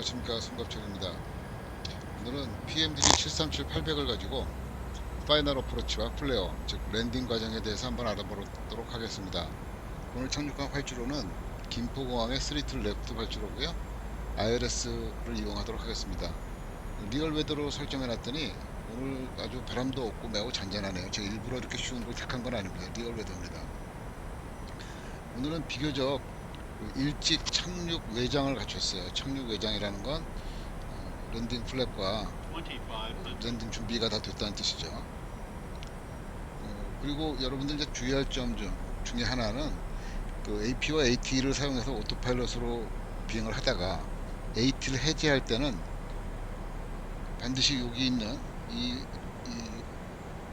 안녕하십니까. 송갑철입니다. 오늘은 PMDD 737 800을 가지고 파이널 어프로치와 플레어 즉 랜딩 과정에 대해서 한번 알아보도록 하겠습니다. 오늘 착륙한 활주로는 김포공항의 스리틀 레프트 활주로고요. ILS를 이용하도록 하겠습니다. 리얼 웨더로 설정해 놨더니 오늘 아주 바람도 없고 매우 잔잔하네요. 제가 일부러 이렇게 쉬운 걸 택한 건 아닙니다 리얼 웨더입니다. 오늘은 비교적 그 일찍 착륙 외장을 갖췄어요. 착륙 외장이라는 건 어, 랜딩 플랫과 랜딩 준비가 다 됐다는 뜻이죠. 어, 그리고 여러분들 이제 주의할 점중 중에 하나는 그 AP와 AT를 사용해서 오토파일럿으로 비행을 하다가 AT를 해제할 때는 반드시 여기 있는 이, 이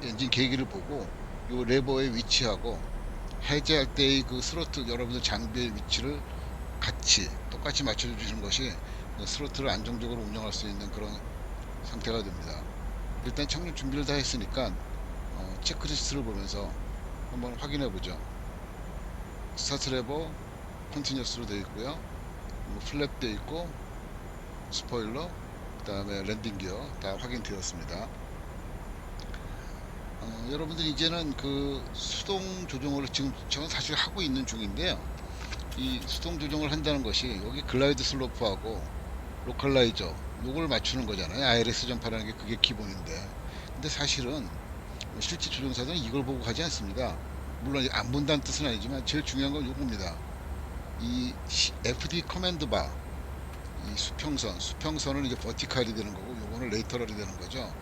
엔진 계기를 보고 요 레버의 위치하고 해제할 때의 그 스로틀 여러분들 장비의 위치를 같이 똑같이 맞춰주시는 것이 그 스로틀을 안정적으로 운영할 수 있는 그런 상태가 됩니다. 일단 착륙 준비를 다 했으니까 어, 체크리스트를 보면서 한번 확인해 보죠. 스타트 레버 컨티뉴스로 되어 있고요. 뭐 플랩 되어 있고 스포일러 그 다음에 랜딩 기어 다 확인되었습니다. 어, 여러분들 이제는 그 수동 조정을 지금 저는 사실 하고 있는 중인데요. 이 수동 조정을 한다는 것이 여기 글라이드 슬로프하고 로컬라이저 요걸 맞추는 거잖아요. ILS 전파라는 게 그게 기본인데. 근데 사실은 실제 조종사들은 이걸 보고 가지 않습니다. 물론 안 본다는 뜻은 아니지만 제일 중요한 건 요겁니다. 이 FD 커맨드 바, 이 수평선, 수평선은 이제 버티칼이 되는 거고 요거는 레이터럴이 되는 거죠.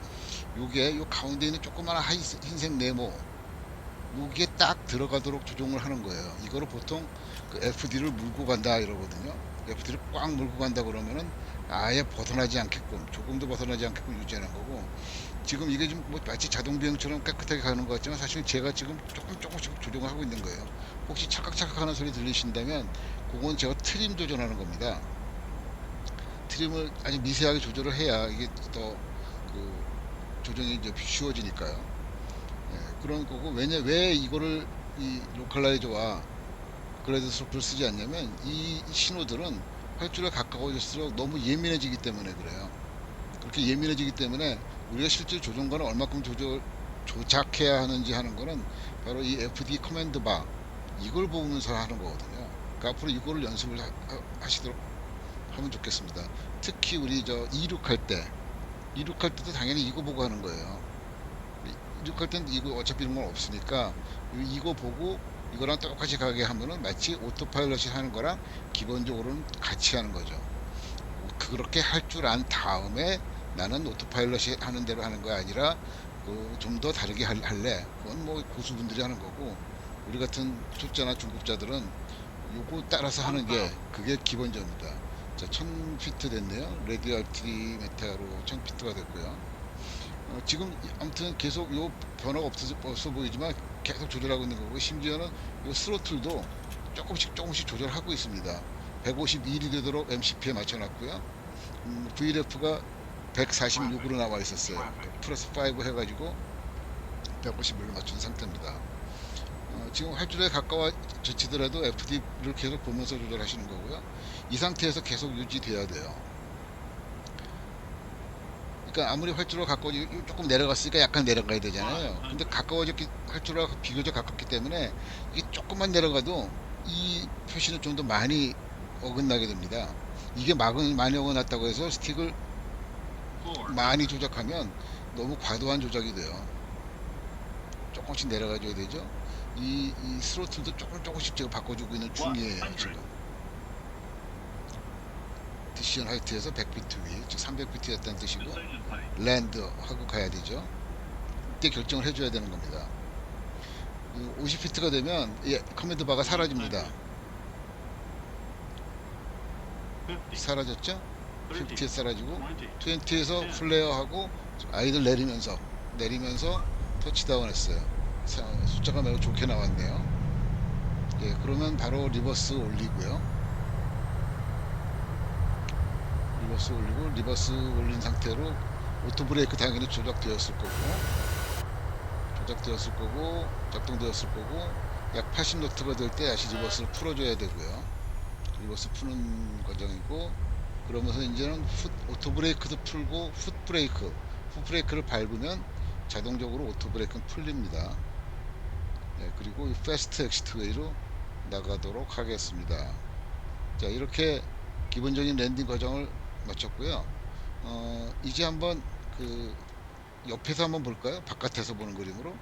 요게 요 가운데 있는 조그마한 흰색 네모 요게 딱 들어가도록 조정을 하는 거예요. 이거를 보통 그 FD를 물고 간다 이러거든요. FD를 꽉 물고 간다 그러면은 아예 벗어나지 않게끔 조금도 벗어나지 않게끔 유지하는 거고 지금 이게 좀뭐 마치 자동 비행처럼 깨끗하게 가는 것 같지만 사실 제가 지금 조금 조금씩 조정을 하고 있는 거예요. 혹시 찰칵찰칵 하는 소리 들리신다면 그건 제가 트림 조절하는 겁니다. 트림을 아주 미세하게 조절을 해야 이게 더그 조정이 이제 쉬워지니까요. 예, 그런 거고 왜냐 왜 이거를 이 로컬라이저와 그래도 스로프를 쓰지 않냐면 이 신호들은 활주로에 가까워질수록 너무 예민해지기 때문에 그래요. 그렇게 예민해지기 때문에 우리가 실제 조종관을 얼마큼 조절 조작해야 하는지 하는 거는 바로 이 FD 커맨드 바 이걸 보면서 하는 거거든요. 그러니까 앞으로 이거를 연습을 하, 하시도록 하면 좋겠습니다. 특히 우리 저 이륙할 때 이륙할 때도 당연히 이거 보고 하는 거예요. 이륙할 때는 이거 어차피 이런 건 없으니까 이거 보고 이거랑 똑같이 가게 하면은 마치 오토파일럿이 하는 거랑 기본적으로는 같이 하는 거죠. 그렇게 할 줄 안 다음에 나는 오토파일럿이 하는 대로 하는 거 아니라 그 좀 더 다르게 할- 할래. 그건 뭐 고수분들이 하는 거고 우리 같은 초짜나 중급자들은 요거 따라서 하는 게 그게 기본적입니다. 자, 1000피트 됐네요. 레디 알티 메타로 1000피트가 됐고요. 어, 지금 아무튼 계속 요 변화가 없어, 없어 보이지만 계속 조절하고 있는 거고 심지어는 요 스로틀도 조금씩 조금씩 조절하고 있습니다. 151이 되도록 MCP에 맞춰놨고요. 음, VRF가 146으로 나와 있었어요. 플러스 5 해가지고 151로 맞춘 상태입니다. 어, 지금 활주로에 가까워지더라도 FD를 계속 보면서 조절하시는 거고요. 이 상태에서 계속 유지돼야 돼요. 그러니까 아무리 활주로가 가까워 조금 내려갔으니까 약간 내려가야 되잖아요. 근데 가까워졌기 활주로가 비교적 가깝기 때문에 이게 조금만 내려가도 이 표시는 좀 더 많이 어긋나게 됩니다. 이게 막은 많이 어긋났다고 해서 스틱을 많이 조작하면 너무 과도한 조작이 돼요. 조금씩 내려가줘야 되죠. 이, 이 스로틀도 조금 조금씩 제가 바꿔주고 있는 중이에요 지금. 디시전 하이트에서 100피트 위, 즉 300피트였다는 뜻이고 랜드 하고 가야 되죠. 이때 결정을 해줘야 되는 겁니다. 50피트가 되면 예, 커맨드 바가 사라집니다. 사라졌죠? 50에 사라지고 20에서 플레어하고 아이들 내리면서 내리면서 터치다운 했어요. 사- 숫자가 매우 좋게 나왔네요. 예, 그러면 바로 리버스 올리고요. 리버스 올리고 리버스 올린 상태로 오토 브레이크 당연히 조작되었을 거고 조작되었을 거고 작동되었을 거고 약 80노트가 될 때 다시 리버스를 풀어줘야 되고요. 리버스 푸는 과정이고 그러면서 이제는 풋, 오토 브레이크도 풀고 풋 브레이크, 풋 브레이크를 밟으면 자동적으로 오토 브레이크는 풀립니다. 네, 그리고 이 패스트 엑시트웨이로 나가도록 하겠습니다. 자, 이렇게 기본적인 랜딩 과정을 마쳤고요. 어, 이제 한번 그 옆에서 한번 볼까요? 바깥에서 보는 그림으로.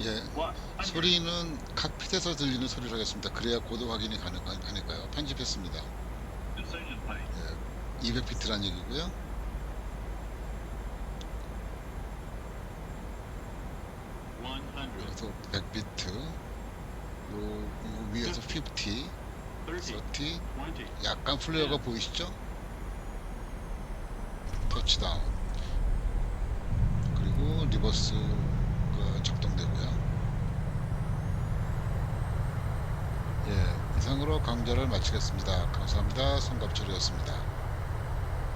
예, 소리는 칵핏에서 들리는 소리를 하겠습니다. 그래야 고도 확인이 가능하니까요. 편집했습니다. 예, 200피트란 얘기고요. 그래서 100비트, 요, 요 위에서 50, 30, 약간 플레어가 보이시죠? 터치다운. 그리고 리버스가 작동되고요. 예, 이상으로 강좌를 마치겠습니다. 감사합니다. 송갑철이었습니다.